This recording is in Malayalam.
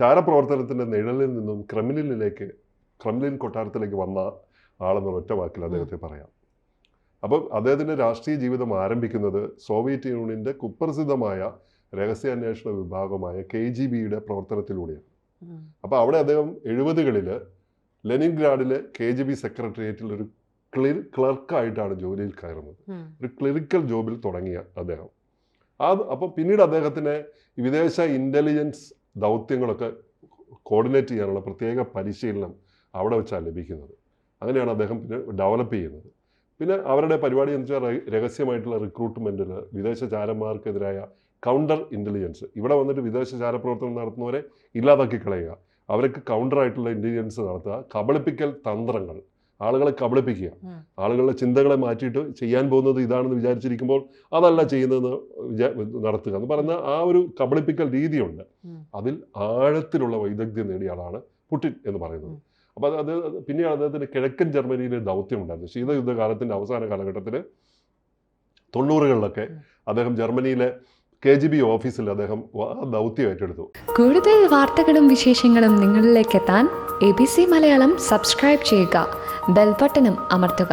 ചാരപ്രവർത്തനത്തിന്റെ നിഴലിൽ നിന്നും ക്രെമിലിനിലേക്ക് ക്രെമിലിൻ കൊട്ടാരത്തിലേക്ക് വന്ന ആളെന്ന ഒറ്റ വാക്കിൽ അദ്ദേഹത്തെ പറയാം. അപ്പം അദ്ദേഹത്തിന്റെ രാഷ്ട്രീയ ജീവിതം ആരംഭിക്കുന്നത് സോവിയറ്റ് യൂണിയന്റെ കുപ്രസിദ്ധമായ രഹസ്യാന്വേഷണ വിഭാഗമായ കെ ജി ബിയുടെ പ്രവർത്തനത്തിലൂടെയാണ്. അപ്പോൾ അവിടെ അദ്ദേഹം എഴുപതുകളിൽ ലെനിൻഗ്രാഡിലെ കെ ജി ബി സെക്രട്ടേറിയറ്റിൽ ഒരു ക്ലി ക്ലർക്കായിട്ടാണ് ജോലിയിൽ കയറുന്നത്. ഒരു ക്ലിറിക്കൽ ജോബിൽ തുടങ്ങിയ അദ്ദേഹം. ആ അപ്പോൾ പിന്നീട് അദ്ദേഹത്തിന് വിദേശ ഇന്റലിജൻസ് ദൗത്യങ്ങളൊക്കെ കോർഡിനേറ്റ് ചെയ്യാനുള്ള പ്രത്യേക പരിശീലനം അവിടെ വെച്ചാണ് ലഭിക്കുന്നത്. അങ്ങനെയാണ് അദ്ദേഹം പിന്നെ ഡെവലപ്പ് ചെയ്യുന്നത്. പിന്നെ അവരുടെ പരിപാടി എന്ന് വെച്ചാൽ രഹസ്യമായിട്ടുള്ള റിക്രൂട്ട്മെന്റിൽ വിദേശ ചാരന്മാർക്കെതിരായ കൗണ്ടർ ഇന്റലിജൻസ് ഇവിടെ വന്നിട്ട് വിദേശ ചാരപ്രവർത്തനം നടത്തുന്നവരെ ഇല്ലാതാക്കി കളയുക. അവർക്ക് കൗണ്ടറായിട്ടുള്ള ഇന്റലിജൻസ് നടത്തുക. കബളിപ്പിക്കൽ തന്ത്രങ്ങൾ. ആളുകളെ കബളിപ്പിക്കുക. ആളുകളുടെ ചിന്തകളെ മാറ്റിയിട്ട് ചെയ്യാൻ പോകുന്നത് ഇതാണെന്ന് വിചാരിച്ചിരിക്കുമ്പോൾ അതല്ല ചെയ്യുന്നതെന്ന് വിചാ നടത്തുക എന്ന് പറയുന്ന ആ ഒരു കബളിപ്പിക്കൽ രീതിയുണ്ട്. അതിൽ ആഴത്തിലുള്ള വൈദഗ്ധ്യം നേടിയ ആളാണ് പുടിൻ എന്ന് പറയുന്നത്. അപ്പോൾ അത് അത് പിന്നീട് അദ്ദേഹത്തിന് കിഴക്കൻ ജർമ്മനിയിൽ ദൗത്യമുണ്ടായിരുന്നു ദൗത്യം ഉണ്ടായിരുന്നു ശീതയുദ്ധകാലത്തിന്റെ അവസാന കാലഘട്ടത്തിൽ തൊണ്ണൂറുകളിലൊക്കെ. അദ്ദേഹം ജർമ്മനിയിലെ കെ ജി ബി ഓഫീസിൽ അദ്ദേഹം ദൗത്യം ഏറ്റെടുത്തു. കൂടുതൽ വാർത്തകളും വിശേഷങ്ങളും നിങ്ങളിലേക്ക് എത്താൻ A B C Malayalam subscribe ചെയ്യുക. ബെൽബട്ടനും അമർത്തുക